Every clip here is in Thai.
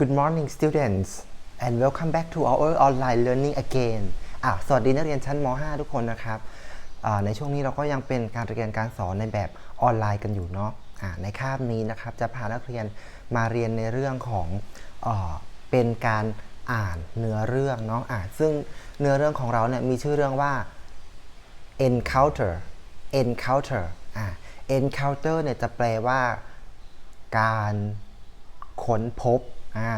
good morning students and welcome back to our online learning again อะสวัสดีนักเรียนชั้นม .5 ทุกคนนะครับในช่วงนี้เราก็ยังเป็นการเรียนการสอนในแบบออนไลน์กันอยู่เนาะอะในคาบนี้นะครับจะพานักเรียนมาเรียนในเรื่องของเอเป็นการอ่านเนื้อเรื่องเนาะอะซึ่งเนื้อเรื่องของเราเนี่ยมีชื่อเรื่องว่า encounter encounter อ่า encounter เนี่ยจะแปลว่าการค้นพบ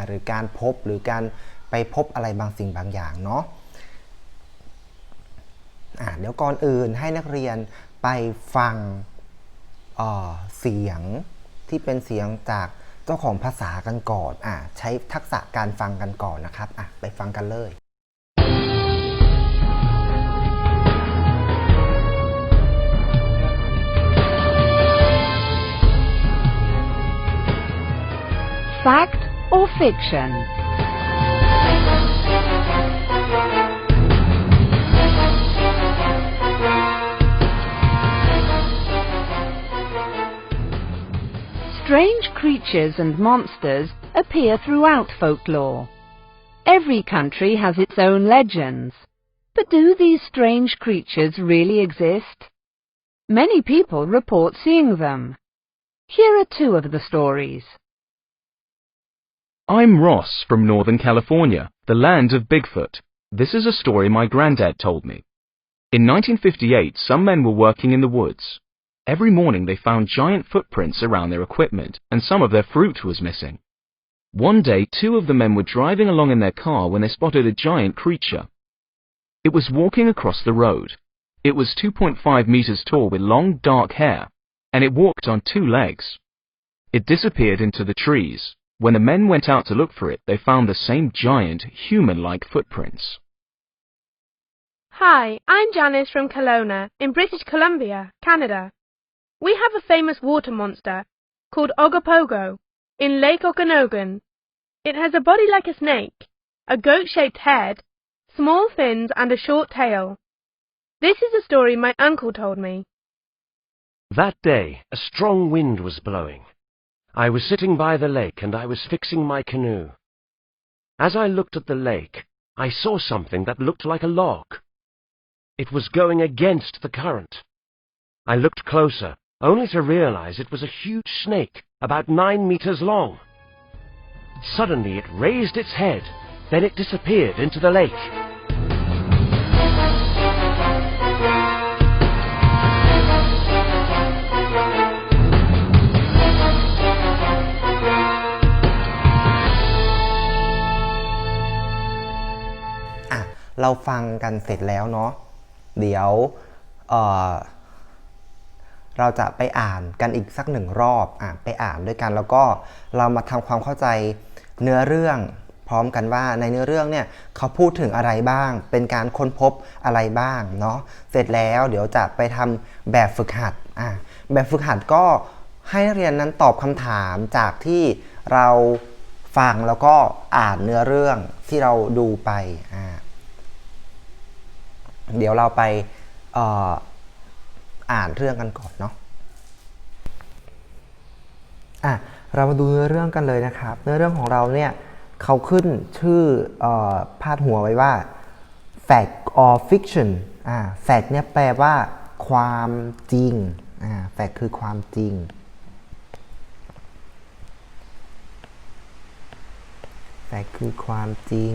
หรือการพบหรือการไปพบอะไรบางสิ่งบางอย่างเนาะอ่าเดี๋ยวก่อนอื่นให้นักเรียนไปฟังเเสียงที่เป็นเสียงจากเจ้าของภาษากันก่อนอ่าใช้ทักษะการฟังกันก่อนนะครับอะไปฟังกันเลย Fact or fiction? Strange creatures and monsters appear throughout folklore. Every country has its own legends. But do these strange creatures really exist? Many people report seeing them. Here are two of the stories. I'm Ross from Northern California, the land of Bigfoot. This is a story my granddad told me. In 1958, some men were working in the woods. Every morning they found giant footprints around their equipment, and some of their fruit was missing. One day, two of the men were driving along in their car when they spotted a giant creature. It was walking across the road. It was 2.5 meters tall with long, dark hair, and it walked on two legs. It disappeared into the trees. When the men went out to look for it, they found the same giant, human-like footprints. Hi, I'm Janice from Kelowna in British Columbia, Canada. We have a famous water monster called Ogopogo in Lake Okanogan. It has a body like a snake, a goat-shaped head, small fins and a short tail. This is a story my uncle told me. That day, a strong wind was blowing. I was sitting by the lake and I was fixing my canoe. As I looked at the lake, I saw something that looked like a log. It was going against the current. I looked closer, only to realize it was a huge snake, about nine meters long. Suddenly it raised its head, then it disappeared into the lake. เราฟังกันเสร็จแล้วเนาะเดี๋ยวเเราจะไปอ่านกันอีกสักหนึ่งรอบอะไปอ่านด้วยกัน แล้วก็เรามาทำความเข้าใจเนื้อเรื่องพร้อมกันว่าในเนื้อเรื่องเนี่ยเขาพูดถึงอะไรบ้าง เป็นการค้นพบอะไรบ้างเนาะเสร็จแล้วเดี๋ยวจะไปทำแบบฝึกหัดอะแบบฝึกหัดก็ให้นักเรียนนั้นตอบคำถามจากที่เราฟังแล้วก็อ่านเนื้อเรื่องที่เราดูไปอ่า เดี๋ยวเราไปอ่ออ่านเรื่องกันก่อนเนาะอะเรามาดูเนื้อเรื่องกันเลยนะครับ เนื้อเรื่องของเราเนี่ยเขาขึ้นชื่อออพาดหัวไว้ว่า fact or fiction อ่า fact เนี่ยแปลว่าความจริง อ่า fact คือความจริง fact คือความจริง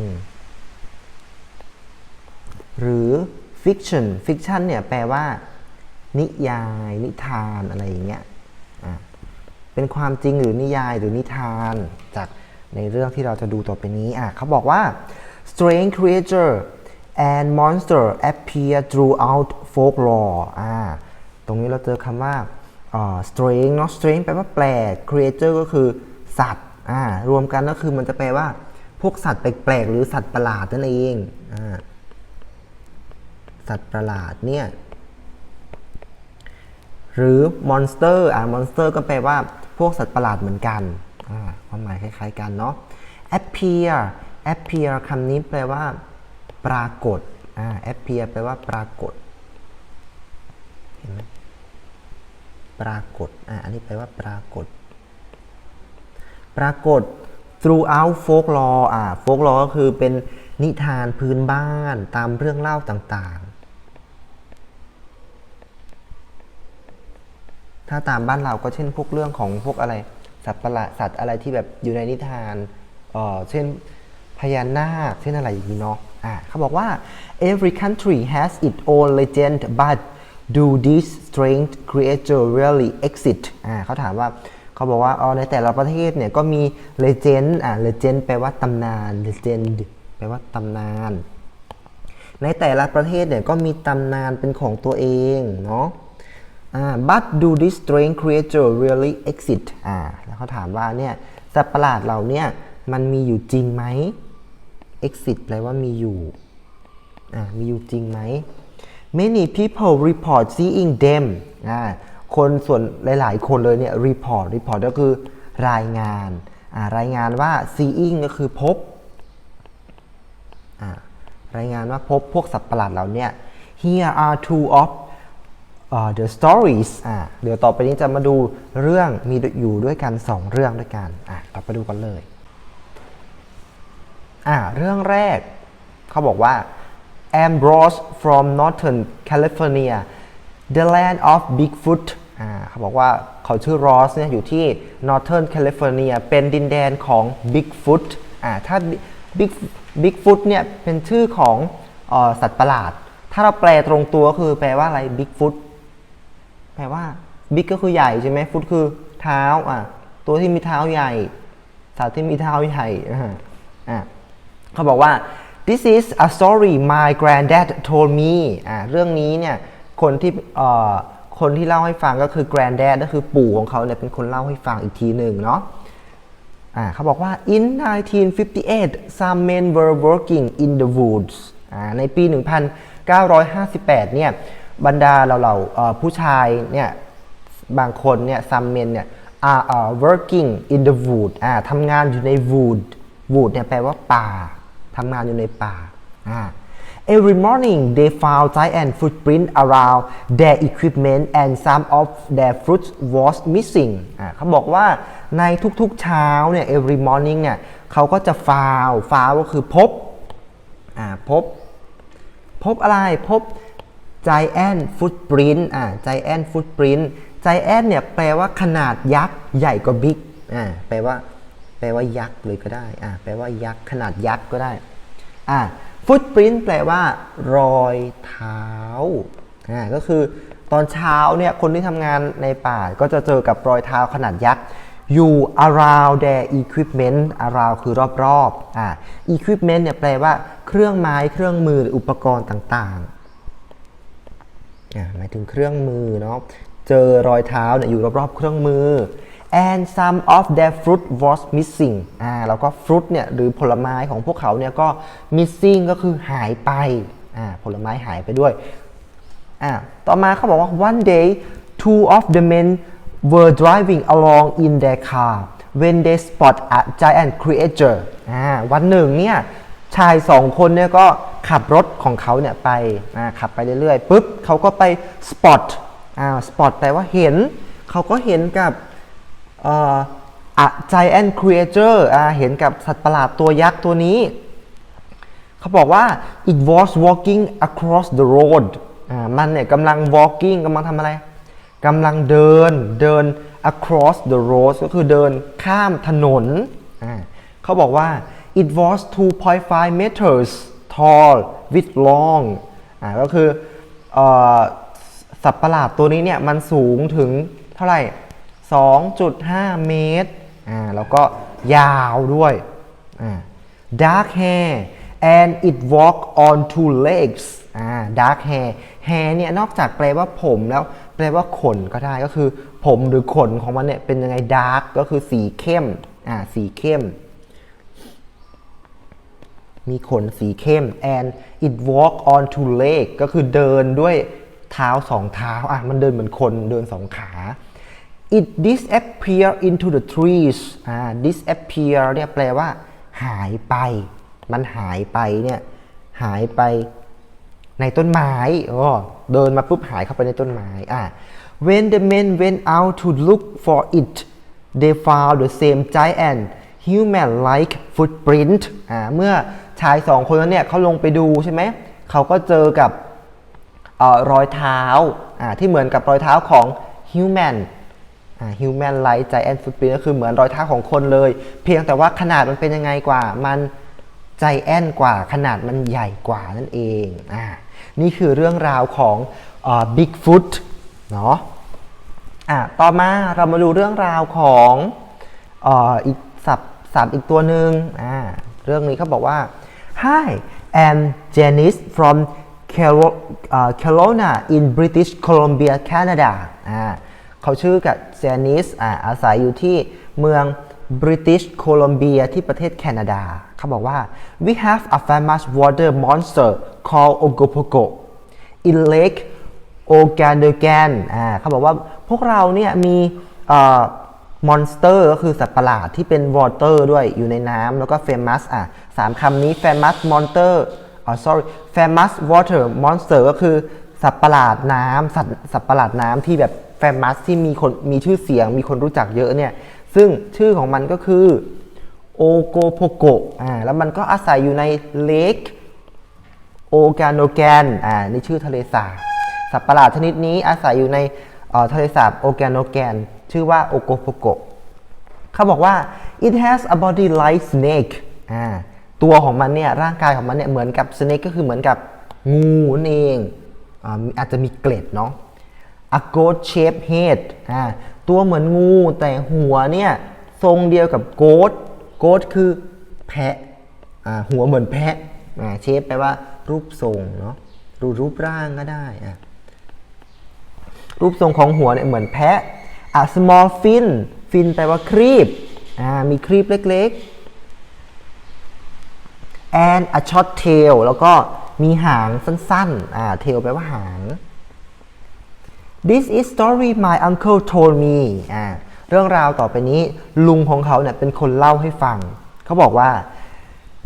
หรือ fiction fiction เนี่ยแปลว่า นิยาย นิทานอะไรอย่างเงี้ยเป็นความจริงหรือนิยายหรือนิทาน จากในเรื่องที่เราจะดูต่อไปนี้อะเขาบอกว่า strange creature and monster appear throughout folklore อ่าตรงนี้เราเจอคำว่าอ่า strange เนาะ strange แปลว่าแปลก creature ก็คือสัตว์อ่ารวมกันก็คือมันจะแปลว่า พวกสัตว์แปลกๆหรือสัตว์ประหลาดนั่นเองอ่า สัตว์ประหลาดเนี่ยหรือมอนสเตอร์อ่ามอนสเตอร์ก็แปลว่าพวกสัตว์ประหลาดเหมือนกันอ่าความหมายคล้าย ๆ กันเนาะ appear appear คำนี้แปลว่า ปรากฏอ่า appear แปลว่าปรากฏเห็นไหมปรากฏอ่าอันนี้แปลว่าปรากฏ ปรากฏ throughout folklore อ่า folklore ก็คือเป็นนิทานพื้นบ้านตามเรื่องเล่าต่างๆ ถ้าตามบ้านเราก็เช่นพวกเรื่องของพวกอะไร สัตว์ประหลาดสัตว์อะไรที่แบบอยู่ในนิทานเออเช่นพญานาคเช่นอะไรอย่างนี้เนาะอ่าเขาบอกว่า every country has its own legend but do these strange creatures really exist อ่าเขาถามว่าเขาบอกว่าอ๋อในแต่ละประเทศเนี่ยก็มี legend อ่า legend แปลว่าตำนาน legend แปลว่าตำนาน ในแต่ละประเทศเนี่ยก็มีตำนานเป็นของตัวเองเนาะ but do this strange creature really exist อ่าแล้วเขาถามว่าเนี่ยสัตว์ประหลาดเหล่าเนี้มันมีอยู่จริงไหม exist แปลว่ามีอยู่อ่ามีอยู่จริงไหม many people report seeing them อ่าคนส่วนหลาย ๆ คนเลยเนี่ย report report ก็คือรายงานอ่ารายงานว่า seeing ก็คือพบอ่ารายงานว่าพบพวกสัตว์ประหลาดเหล่าเนี้ย here are two of the stories อ่าเดี๋ยวต่อไปนี้จะมาดูเรื่องมีอยู่ด้วยกัน 2 เรื่องด้วยกันอะเราไปดูกันเลยอ่าเรื่องแรกเขาบอกว่า Ambrose from Northern California the land of Bigfoot อ่าเขาบอกว่าเขาชื่อ Ross เนี่ยอยู่ที่ Northern California เป็นดินแดนของ Bigfoot อ่าถ้า Big Bigfoot เนี่ยเป็นชื่อของเออสัตว์ประหลาด ถ้าเราแปลตรงตัวก็คือแปลว่าอะไร Bigfoot แปลว่า Big ก็คือใหญ่ใช่ไหม Foot คือเท้าอะตัวที่มีเท้าใหญ่สัตว์ที่มีเท้าใหญ่อ่าอ่าเขาบอกว่า this is a story my granddad told me อ่าเรื่องนี้เนี่ยคนที่เอ่อคนที่เล่าให้ฟังก็คือ granddad ก็คือปู่ของเขาเนี่ยเป็นคนเล่าให้ฟังอีกทีหนึ่งเนาะอ่าเขาบอกว่า in 1958 some men were working in the woods อ่าในปี 1958 เนี่ย บรรดาเราเราผู้ชายเนี่ยบางคนเนี่ย some men เนี่ย are uh, working in the wood อ่าทำงานอยู่ใน wood wood เนี่ยแปลว่าป่าทำงานอยู่ในป่าอ่า Every morning they found giant footprint around their equipment and some of their fruit was missing อ่าเขาบอกว่าในทุกๆเช้าเนี่ย every morning เนี่ยเขาก็จะ found found ก็คือพบอ่าพบ พบอะไร พบ giant footprint อ่า giant footprint giant เนี่ยแปลว่าขนาดยักษ์ใหญ่กว่า big อ่าแปลว่า แปลว่ายักษ์เลยก็ได้อ่าแปลว่ายักษ์ขนาดยักษ์ก็ได้อ่า footprint แปลว่า รอยเท้าอ่าก็คือตอนเช้าเนี่ยคนที่ทำงานในป่าก็จะเจอกับรอยเท้าขนาดยักษ์อยู่ around their equipment around คือรอบๆอ่า equipment เนี่ยแปลว่าเครื่องไม้เครื่องมือหรืออุปกรณ์ต่างๆ หมายถึงเครื่องมือเนาะเจอรอยเท้าเนี่ยอยู่รอบๆเครื่องมือ and some of their fruit was missing อ่าแล้วก็ fruit เนี่ยหรือผลไม้ของพวกเขาเนี่ยก็ missing ก็คือหายไปอ่าผลไม้หายไปด้วยอ่าต่อมาเขาบอกว่า one day two of the men were driving along in their car when they spot a giant creature อ่าวันหนึ่งเนี่ย ชายสองคนเนี่ยก็ขับรถของเขาเนี่ยไปอ่าขับไปเรื่อยๆปุ๊บเขาก็ไป spot อ่า spot แปลว่าเห็น เขาก็เห็นกับเอ่อ a giant creature อ่าเห็นกับสัตว์ประหลาดตัวยักษ์ตัวนี้ เขาบอกว่า it was walking across the road อ่ามันเนี่ยกำลัง walking กำลังทำอะไรกำลังเดินเดิน across the road ก็คือเดินข้ามถนนอ่าเขาบอกว่า it was 2.5 meters tall with long อ่าก็คือเอ่อสัตว์ประหลาดตัวนี้เนี่ยมันสูงถึงเท่าไหร่ 2.5 เมตรอ่าแล้วก็ยาวด้วยอ่า dark hair and it walk on two legs อ่า dark hair hair เนี่ยนอกจากแปลว่าผมแล้วแปลว่าขนก็ได้ก็คือผมหรือขนของมันเนี่ยเป็นยังไง dark ก็คือสีเข้มอ่าสีเข้ม มีขนสีเข้ม and it walk on two leg ก็คือเดินด้วยเท้าสองเท้าอะมันเดินเหมือนคนเดินสองขา it disappear into the trees อ่า disappear เนี่ยแปลว่า หายไป มันหายไปเนี่ยหายไปในต้นไม้อ๋อเดินมาปุ๊บหายเข้าไปในต้นไม้อะ when the men went out to look for it they found the same giant human like footprint อ่าเมื่อ ชายสองคนนั้นเนี่ยเขาลงไปดูใช่ไหมเขาก็เจอกับออรอยเท้าที่เหมือนกับรอยเท้าของ human อ่า human like giant footprint ก็คือเหมือนรอยเท้าของคนเลย เพียงแต่ว่าขนาดมันเป็นยังไงกว่ามัน giant กว่าขนาดมันใหญ่กว่านั่นเองอ่านี่คือเรื่องราวของเออ Bigfoot เนาะอะต่อมาเรามาดูเรื่องราวของออีกสับสัตว์อีกตัวหนึ่งอ่าเรื่องนี้เขาบอกว่า Hi I'm Janice from Kelowna in British Columbia Canada อ่าเขาชื่อกับ Janice อ่าอาศัยอยู่ที่เมือง British Columbia ที่ประเทศแคนาดา เขาบอกว่า We have a famous water monster called Ogopogo in Lake โอแกนเดอร์แกนอ่าเขาบอกว่าพวกเราเนี่ยมี มอนสเตอร์ก็คือสัตว์ประหลาดที่เป็นวอเตอร์ด้วยอยู่ในน้ำแล้วก็ famous อะสามคำนี้ famous monster อ๋อ sorry famous water monster ก็คือสัตว์ประหลาดน้ำสัตว์สัตว์ประหลาดน้ำที่แบบ famous ที่มีคนมีชื่อเสียงมีคนรู้จักเยอะเนี่ย ซึ่งชื่อของมันก็คือโอโกโพโกอ่าแล้วมันก็อาศัยอยู่ในเลคโอแกโนแกนอ่านี่ชื่อทะเลสาบสัตว์ประหลาดชนิดนี้อาศัยอยู่ในเอ่อทะเลสาบโอแกโนแกน ชื่อว่าโอโกโปโกเขาบอกว่า it has a body like snake อ่าตัวของมันเนี่ยร่างกายของมันเนี่ยเหมือนกับ snake ก็คือเหมือนกับงูนั่นเองอาอาจจะมีเกล็ดเนาะ a goat shaped head อ่าตัวเหมือนงูแต่หัวเนี่ยทรงเดียวกับ goat goat คือแพะอ่าหัวเหมือนแพะอ่าเชฟแปลว่ารูปทรงเนาะรูรูปร่างก็ได้อะรูปทรงของหัวเนี่ยเหมือนแพะ a small fin fin แปลว่าครีบอ่ามีครีบเล็กๆ and a short tail แล้วก็มีหางสั้นๆอ่า tail แปลว่าหาง This is story my uncle told me อ่าเรื่องราวต่อไปนี้ลุงของเขาเนี่ยเป็นคนเล่าให้ฟัง เขาบอกว่า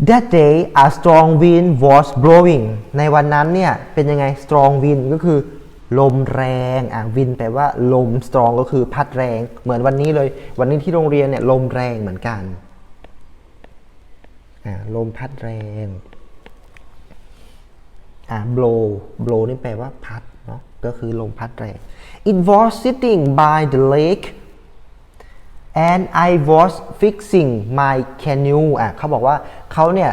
That day a strong wind was blowing ในวันนั้นเนี่ยเป็นยังไง strong wind ก็คือ ลมแรงอะ wind แปลว่าลม strong ก็คือพัดแรง เหมือนวันนี้เลย วันนี้ที่โรงเรียนเนี่ยลมแรงเหมือนกันอ่าลมพัดแรงอ่า blow blow นี่แปลว่าพัดเนาะก็คือลมพัดแรง It was sitting by the lake and I was fixing my canoe อะเขาบอกว่าเขาเนี่ย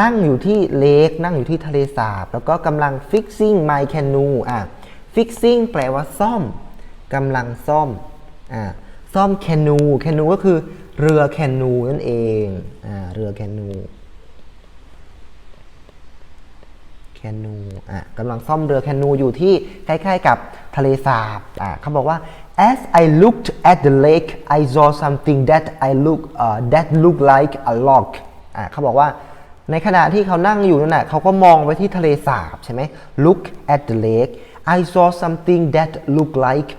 นั่งอยู่ที่เลกนั่งอยู่ที่ทะเลสาบ แล้วก็กำลัง fixing my canoe อะ fixing แปลว่าซ่อมกำลังซ่อมอ่าซ่อม canoe canoe ก็คือเรือ canoe นั่นเองอ่าเรือ canoe แคนูอะกำลังซ่อมเรือแคนูอยู่ที่ใกล้ๆกับทะเลสาบอะเขาบอกว่า as I looked at the lake I saw something that I look uh, that looked like a log อะเขาบอกว่าในขณะที่เขานั่งอยู่นั่นแหละเขาก็มองไปที่ทะเลสาบใช่ไหม look at the lake I saw something that looked like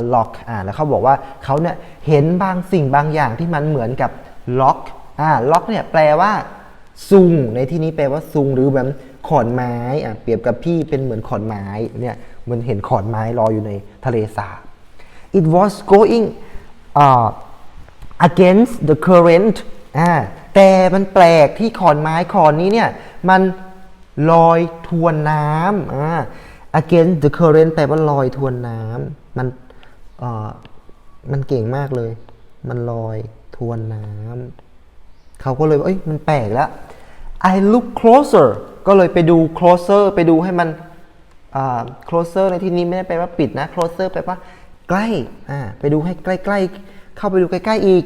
a log อ่าแล้วเขาบอกว่าเขาเนี่ยเห็นบางสิ่งบางอย่างที่มันเหมือนกับ lock อ่า lock เนี่ยแปลว่าซุงในที่นี้แปลว่าซุงหรือแบบขอนไม้อะเปรียบกับพี่เป็นเหมือนขอนไม้เนี่ยมันเห็นขอนไม้ลอยอยู่ในทะเลสาบ it was going uh, against the current อ่าแต่มันแปลกที่ขอนไม้ขอนนี้เนี่ยมันลอยทวนน้ำอ่า against the current แปลว่าลอยทวนน้ำมันเอ่อมันเก่งมากเลย มันลอยทวนน้ำเขาก็เลยว่าเอ้ยมันแปลกแล้ว I look closer ก็เลยไปดู closer ไปดูให้มันอ่า closer ในที่นี้ไม่ได้แปลว่าปิดนะ closer แปลว่าใกล้อ่าไปดูให้ใกล้ๆ เข้าไปดูใกล้ๆอีก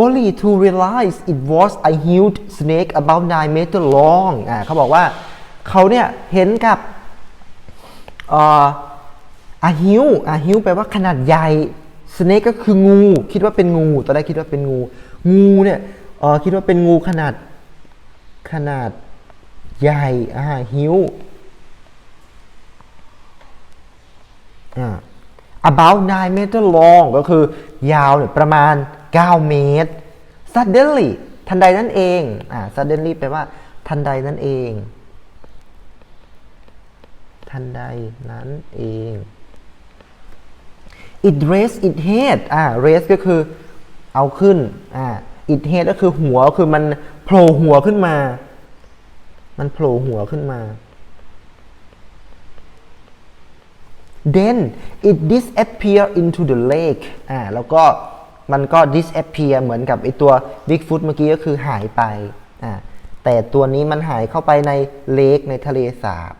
only to realize it was a huge snake about 9 meter long อ่าเขาบอกว่าเขาเนี่ยเห็นกับ อาฮิวอาฮิวแปลว่าขนาดใหญ่สเนกก็คืองู คิดว่าเป็นงูตอนแรกคิดว่าเป็นงู งูเนี่ยเออคิดว่าเป็นงูขนาดขนาดใหญ่อาฮิวอ่า about 9 meter long ก็คือยาวเนี่ยประมาณ 9 เมตร suddenly ทันใดนั่นเอง อ่า suddenly แปลว่าทันใดนั่นเอง ทันใดนั้นเอง it raised it head อ่า raise ก็คือเอาขึ้น อ่า it head ก็คือหัว คือมันโผล่หัวขึ้นมา มันโผล่หัวขึ้นมา then it disappear into the lake อ่า แล้วก็มันก็ disappear เหมือนกับไอตัว Bigfoot เมื่อกี้ก็คือหายไป อ่า แต่ตัวนี้มันหายเข้าไปในเลกในทะเลสาบ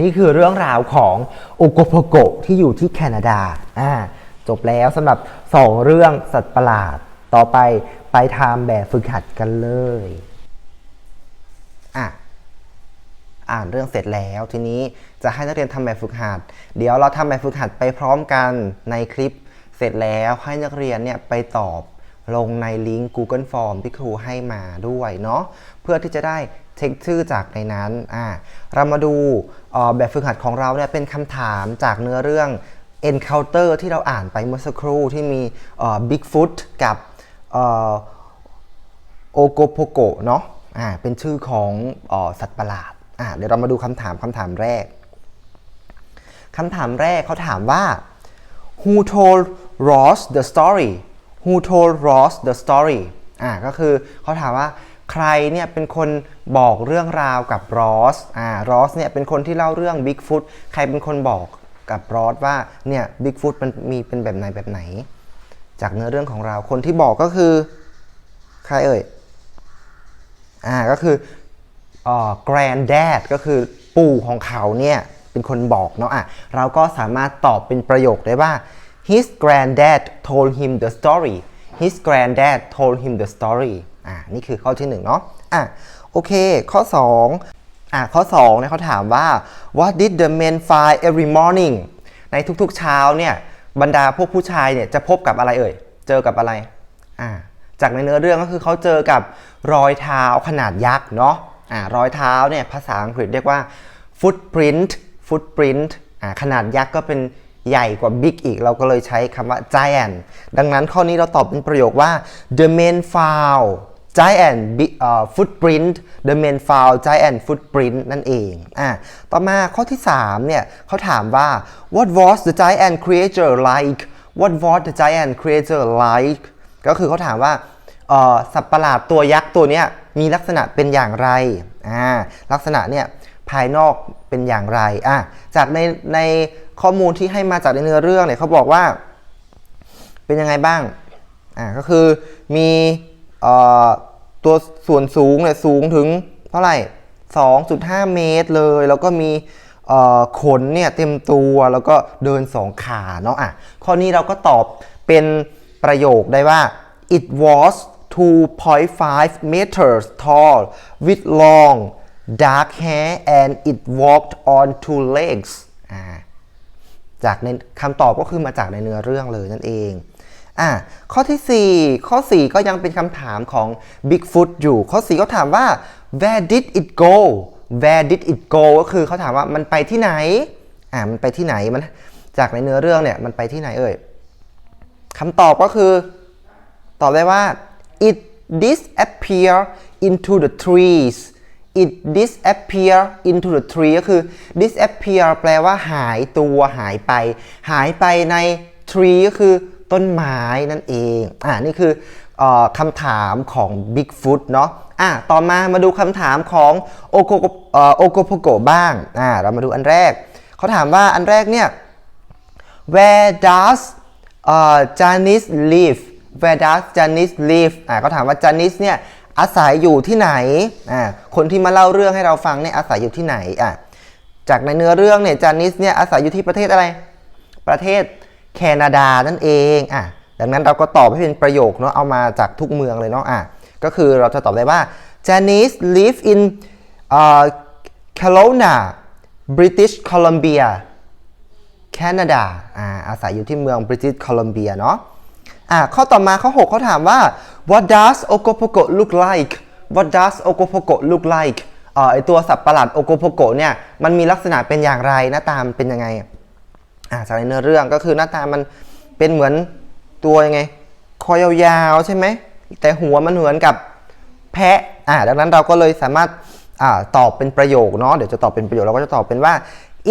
นี่คือเรื่องราวของโอโกโพโกที่อยู่ที่แคนาดาอ่าจบแล้วสำหรับ 2 เรื่องสัตว์ประหลาด ต่อไปไปทำแบบฝึกหัดกันเลยอะอ่านเรื่องเสร็จแล้วทีนี้จะให้นักเรียนทำแบบฝึกหัด เดี๋ยวเราทำแบบฝึกหัดไปพร้อมกันในคลิปเสร็จแล้วให้นักเรียนเนี่ยไปตอบ ลงในลิงก์ Google Form ที่ครูให้มาด้วยเนาะเพื่อที่จะได้เช็คชื่อจากในนั้นอ่าเรามาดูแบบฝึกหัดของเราเนี่ยเป็นคำถามจากเนื้อเรื่อง Encounter ที่เราอ่านไปเมื่อสักครู่ที่มี Bigfoot กับโอโกโพโกเนาะอ่าเป็นชื่อของอสัตว์ประหลาดอ่าเดี๋ยวเรามาดูคำถามคำถามแรกคำถามแรกเขาถามว่า who told Ross the story who told Ross the story อ่าก็คือเขาถามว่าใครเนี่ยเป็นคนบอกเรื่องราวกับ Ross อ่า Ross เนี่ยเป็นคนที่เล่าเรื่อง Bigfoot ใครเป็นคนบอกกับ Ross ว่าเนี่ย Bigfoot มันมีเป็นแบบไหนแบบไหน จากเนื้อเรื่องของเราคนที่บอกก็คือ ใครเอ่ยอ่าก็คืออ่า granddad ก็คือปู่ของเขาเนี่ยเป็นคนบอกเนาะอะเราก็สามารถตอบเป็นประโยคได้ว่า his granddad told him the story his granddad told him the story อ่านี่คือข้อที่หนึ่งเนาะอะโอเค ข้อ2อะข้อ2เนี่ยเขาถามว่า what did the men find every morning ในทุกๆเช้าเนี่ยบรรดาพวกผู้ชายเนี่ยจะพบกับอะไรเอ่ย เจอกับอะไรอ่าจากในเนื้อเรื่องก็คือเขาเจอกับรอยเท้าขนาดยักษ์เนาะอ่ารอยเท้าเนี่ยภาษาอังกฤษเรียกว่า footprint footprint อ่าขนาดยักษ์ก็เป็น ใหญ่กว่า big อีก เราก็เลยใช้คำว่า giant ดังนั้นข้อนี้เราตอบเป็นประโยคว่า the men found giant big, เอ่อ footprint the men found giant footprint นั่นเองอ่าต่อมาข้อที่ 3 เนี่ยเขาถามว่า what was the giant creature like what was the giant creature like ก็คือเขาถามว่าสัตว์ประหลาดตัวยักษ์ตัวเนี้ยมีลักษณะเป็นอย่างไรอ่าลักษณะเนี่ย ภายนอกเป็นอย่างไรอะจากในในข้อมูลที่ให้มาจากในเนื้อเรื่องเนี่ยเขาบอกว่า เป็นยังไงบ้างอ่าก็คือมีเอ่อตัวส่วนสูงเนี่ยสูงถึงเท่าไหร่ 2.5 เมตรเลย แล้วก็มีเอ่อขนเนี่ยเต็มตัวแล้วก็เดินสองขาเนาะอะข้อนี้เราก็ตอบเป็นประโยคได้ว่า it was 2.5 meters tall with long dark hair and it walked on two legs จากในคำตอบก็คือมาจากในเนื้อเรื่องเลยนั่นเองอะข้อที่ 4 ข้อ 4 ก็ยังเป็นคำถามของ Bigfoot อยู่ ข้อ4เขาถามว่า where did it go where did it go ก็คือเขาถามว่ามันไปที่ไหน อ่ามันไปที่ไหน มันจากในเนื้อเรื่องเนี่ย มันไปที่ไหนเอ่ยคำตอบก็คือ ตอบได้ว่า it disappear into the trees it disappear into the tree ก็คือ disappear แปลว่าหายตัวหายไป หายไปใน tree ก็คือต้นไม้นั่นเอง อ่า นี่คืออคำถามของ Bigfoot เนาะ อะต่อมามาดูคำถามของโอโกโอโกโพโกบ้าง อ่า เรามาดูอันแรก เขาถามว่าอันแรกเนี่ย where does uh, Janice live where does Janice live อ่าเขาถามว่า Janice เนี่ย อาศัยอยู่ที่ไหนอ่าคนที่มาเล่าเรื่องให้เราฟังเนี่ยอาศัยอยู่ที่ไหนอ่าจากในเนื้อเรื่องเนี่ย Janice เนี่ยอาศัยอยู่ที่ประเทศอะไร ประเทศแคนาดานั่นเองอะดังนั้นเราก็ตอบให้เป็นประโยคเนาะเอามาจากทุกเมืองเลยเนาะอะก็คือเราจะตอบได้ว่า Janice live in uh, Kelowna British Columbia แคนาดาอ่าอาศัยอยู่ที่เมืองบริติชโคลัมเบียเนาะ อ่าข้อต่อมาข้อ 6เขาถามว่า what does Ogopogo look like what does Ogopogo look like เอ่อไอตัวสัตว์ประหลาด Ogopogo เนี่ยมันมีลักษณะเป็นอย่างไรหน้าตามเป็นยังไงอ่าจากในเนื้อเรื่องก็คือหน้าตามันเป็นเหมือนตัวยังไง คอยาวๆใช่ไหมแต่หัวมันเหมือนกับแพะอ่าดังนั้นเราก็เลยสามารถอ่าตอบเป็นประโยคเนาะเดี๋ยวจะตอบเป็นประโยคเราก็จะตอบเป็นว่า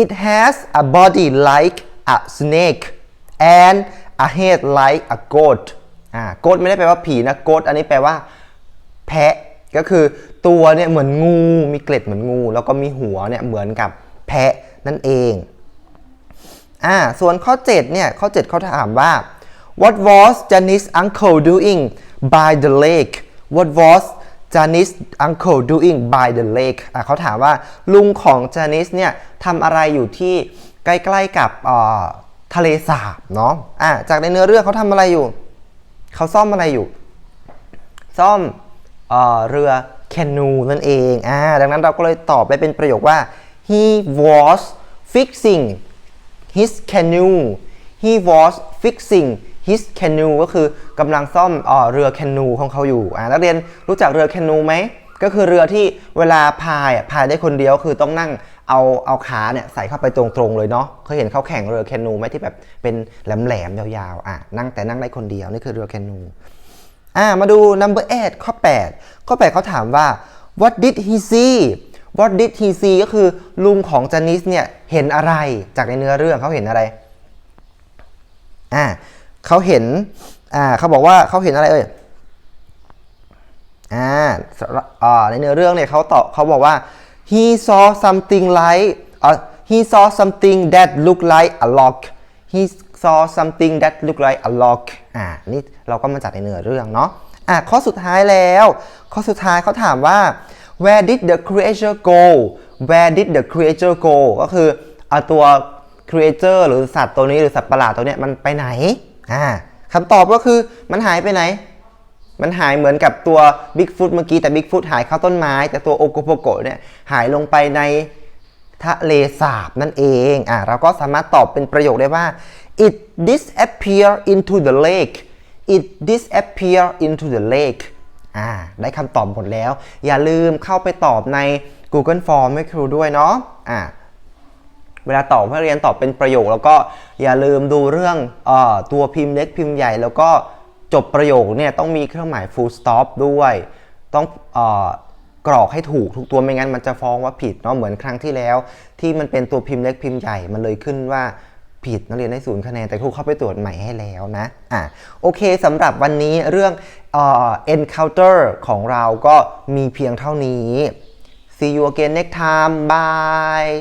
it has a body like a snake and a head like a goat อ่าโกดไม่ได้แปลว่าผีนะโกดอันนี้แปลว่า แพะ ก็คือตัวเนี่ยเหมือนงู มีเกล็ดเหมือนงู แล้วก็มีหัวเนี่ยเหมือนกับแพะนั่นเอง อ่า ส่วนข้อ 7 เนี่ย ข้อ 7 เขาถามว่า what was Janice uncle doing by the lake what was Janice uncle doing by the lake อ่าเขาถามว่าลุงของ Janice เนี่ยทำอะไรอยู่ที่ใกล้ๆกับอ่า ทะเลสาบเนาะอ่าจากในเนื้อเรื่องเขาทำอะไรอยู่ เขาซ่อมอะไรอยู่ ซ่อมเออเรือแคนูนั่นเองอ่าดังนั้นเราก็เลยตอบไปเป็นประโยคว่า he was fixing his canoe he was fixing his canoe ก็คือกำลังซ่อมเออเรือแคนูของเขาอยู่อ่านักเรียนรู้จักเรือแคนูไหมก็คือเรือที่เวลาพายพายได้คนเดียวคือต้องนั่ง เอาเอาขาเนี่ยใส่เข้าไปตรงๆเลยเนาะเคยเห็นเขาแข่งเรือแคนูไหมที่แบบเป็นแหลมๆยาวๆอะนั่งแต่นั่งได้คนเดียวนี่คือเรือแคนูอ่ามาดู number 8ข้อ 8 ข้อ 8เขาถามว่า what did he see what did he see ก็คือลุงของจานิสเนี่ยเห็นอะไรจากในเนื้อเรื่องเขาเห็นอะไรอ่าเขาเห็นอ่าเขาบอกว่าเขาเห็นอะไรเอ่ยอ่าสระในเนื้อเรื่องเนี่ยเขาตอบเขาบอกว่า he saw something like อ่า he saw something that looked like a lock he saw something that looked like a lock อ่านี่เราก็มาจากในเนื้อเรื่องเนาะอะข้อสุดท้ายแล้ว ข้อสุดท้ายเขาถามว่า where did the creature go where did the creature go ก็คือเอาตัว creature หรือสัตว์ตัวนี้หรือสัตว์ประหลาดตัวเนี้ยมันไปไหนอ่าคำตอบก็คือมันหายไปไหน มันหายเหมือนกับตัวบิ๊กฟุตเมื่อกี้แต่บิ๊กฟุตหายเข้าต้นไม้ แต่ตัวโอโกโปโกะเนี่ยหายลงไปในทะเลสาบนั่นเองอะเราก็สามารถตอบเป็นประโยคได้ว่า it disappear into the lake it disappear into the lake อ่าได้คำตอบหมดแล้ว อย่าลืมเข้าไปตอบใน Google Form ให้ครูด้วยเนาะอ่าเวลาตอบให้เรียนตอบเป็นประโยค แล้วก็อย่าลืมดูเรื่องอตัวพิมพ์เล็กพิมพ์ใหญ่แล้วก็ จบประโยคเนี่ยต้องมีเครื่องหมาย full stop ด้วย ต้องออกรอกให้ถูกทุกตัวไม่งั้นมันจะฟ้องว่าผิดเนาะเหมือนครั้งที่แล้ว ที่มันเป็นตัวพิมพ์เล็กพิมพ์ใหญ่มันเลยขึ้นว่าผิดนักเรียนได้ศูนย์คะแนนแต่ครูเข้าไปตรวจใหม่ให้แล้วนะอะโอเคสำหรับวันนี้เรื่องเอ่อ encounter ของเราก็มีเพียงเท่านี้ see you again next time bye